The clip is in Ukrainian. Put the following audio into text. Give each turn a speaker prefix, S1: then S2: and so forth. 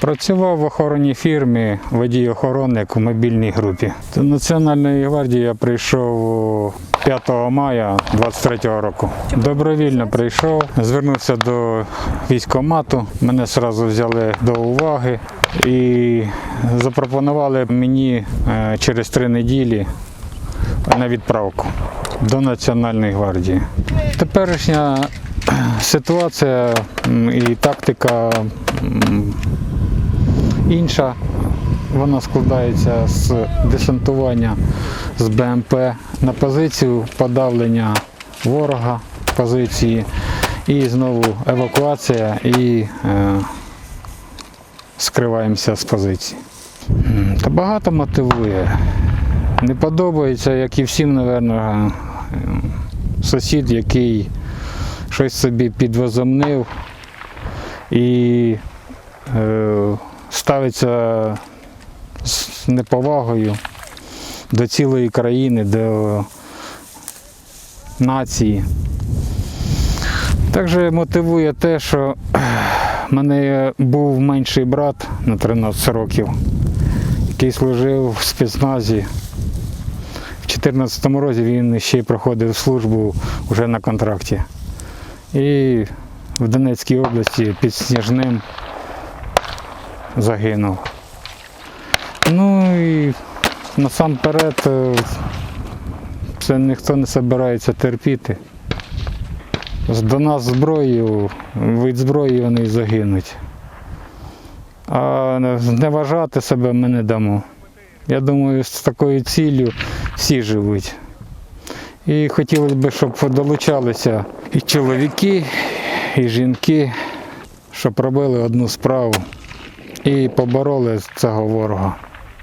S1: Працював в охоронній фірмі водій-охоронник у мобільній групі. До Національної гвардії я прийшов 5 мая 23 року. Добровільно прийшов, звернувся до військкомату. Мене одразу взяли до уваги і запропонували мені е, через три неділі на відправку до Національної гвардії. Теперішня ситуація і тактика інша. Вона складається з десантування з БМП на позицію подавлення ворога позиції і знову евакуація і е, скриваємося з позиції. Та багато мотивує. Не подобається, як і всім, напевно, сусід, який щось собі підвозомнив і е, ставиться з неповагою до цілої країни, до нації. Також мотивує те, що в мене був менший брат на 13 років, який служив в спецназі. В 2014 році він ще й проходив службу вже на контракті. І в Донецькій області під Сніжним загинув. Ну і насамперед е, це ніхто не збирається терпіти. До нас зброєю, від зброї вони загинуть. А зневажати себе ми не дамо. Я думаю, з такою ціллю всі живуть. І хотілося б, щоб долучалися і чоловіки, і жінки, щоб робили одну справу і побороли цього ворога.